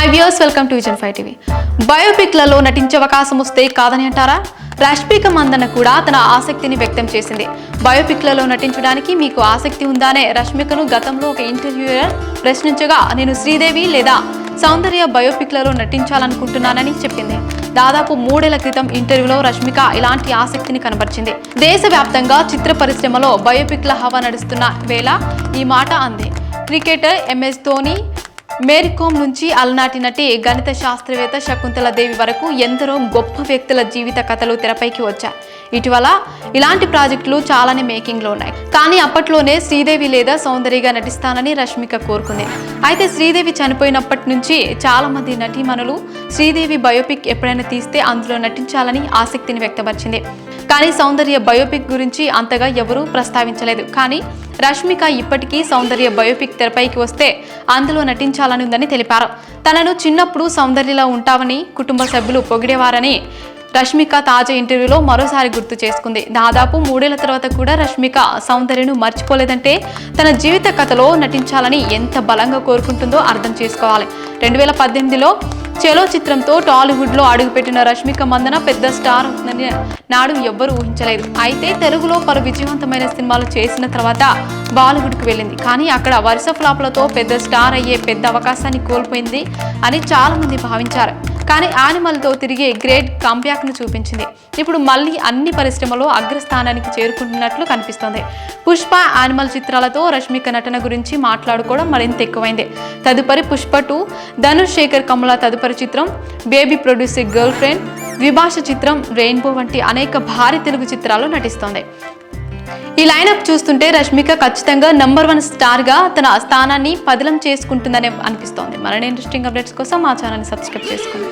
Hi views welcome to vision five TV బయోపిక్లలో నటించే అవకాశం వస్తే కాదని అంటారా? రష్మిక మందన కూడా తన ఆసక్తిని వ్యక్తం చేసింది. బయోపిక్లలో నటించడానికి మీకు ఆసక్తి ఉందానే రష్మికను గతంలో ఒక ఇంటర్వ్యూయర్ ప్రశ్నించగా నేను శ్రీదేవి లేదా సౌందర్య బయోపిక్లలో నటించాలనుకుంటున్నానని చెప్పింది. దాదాపు మూడేళ్ళ క్రితం ఇంటర్వ్యూలో రష్మిక ఇలాంటి ఆసక్తిని కనబరిచింది. దేశవ్యాప్తంగా చిత్ర పరిశ్రమలో బయోపిక్ల హవా నడుస్తున్న వేళ ఈ మాట అంది. క్రికెటర్ ఎంఎస్ ధోని మేరీకోమ్ నుంచి అలనాటి నటి గణిత శాస్త్రవేత్త శకుంతల దేవి వరకు ఎందరో గొప్ప వ్యక్తుల జీవిత కథలు తెరపైకి వచ్చాయి. ఇటీవల ఇలాంటి ప్రాజెక్టులు చాలానే మేకింగ్లో ఉన్నాయి. కానీ అప్పట్లోనే శ్రీదేవి లేదా సౌందర్యగా నటిస్తానని రష్మిక కోరుకుంది. అయితే శ్రీదేవి చనిపోయినప్పటి నుంచి చాలామంది నటీమణులు శ్రీదేవి బయోపిక్ ఎప్పుడైనా తీస్తే అందులో నటించాలని ఆసక్తిని వ్యక్తపరిచింది. కానీ సౌందర్య బయోపిక్ గురించి అంతగా ఎవరూ ప్రస్తావించలేదు. కానీ రష్మిక ఇప్పటికీ సౌందర్య బయోపిక్ తెరపైకి వస్తే అందులో నటించాలని ఉందని తెలిపారు. తనను చిన్నప్పుడు సౌందర్యలా ఉంటావని కుటుంబ సభ్యులు పొగిడేవారని రష్మిక తాజా ఇంటర్వ్యూలో మరోసారి గుర్తు చేసుకుంది. దాదాపు మూడేళ్ళ తర్వాత కూడా రష్మిక సౌందర్యను మర్చిపోలేదంటే తన జీవిత కథలో నటించాలని ఎంత బలంగా కోరుకుంటుందో అర్థం చేసుకోవాలి. రెండు వేల పద్దెనిమిదిలో చెలో చిత్రంతో టాలీవుడ్లో అడుగుపెట్టిన రష్మిక మందన పెద్ద స్టార్ అవుతుందని నాడు ఎవ్వరూ ఊహించలేదు. అయితే తెలుగులో పలు విజయవంతమైన సినిమాలు చేసిన తర్వాత బాలీవుడ్కి వెళ్ళింది. కానీ అక్కడ వరుస ఫ్లాప్లతో పెద్ద స్టార్ అయ్యే పెద్ద అవకాశాన్ని కోల్పోయింది అని చాలామంది భావించారు. కానీ యానిమల్తో తిరిగే గ్రేట్ కంబ్యాక్ను చూపించింది. ఇప్పుడు మళ్ళీ అన్ని పరిశ్రమలో అగ్రస్థానానికి చేరుకుంటున్నట్లు కనిపిస్తోంది. పుష్ప యానిమల్ చిత్రాలతో రష్మిక నటన గురించి మాట్లాడుకోవడం మరింత ఎక్కువైంది. తదుపరి పుష్ప టూ ధనుష్ శేఖర్ కమల తదుపరి చిత్రం బేబీ ప్రొడ్యూసర్ గర్ల్ ఫ్రెండ్ ద్విభాష చిత్రం రెయిన్బో వంటి అనేక భారీ తెలుగు చిత్రాల్లో నటిస్తోంది. ఈ లైనప్ చూస్తుంటే రష్మిక ఖచ్చితంగా నంబర్ వన్ స్టార్గా తన స్థానాన్ని పదిలం చేసుకుంటుందనే అనిపిస్తోంది. మరిన్ని ఇంట్రెస్టింగ్ అప్డేట్స్ కోసం మా ఛానల్ని సబ్స్క్రైబ్ చేసుకోండి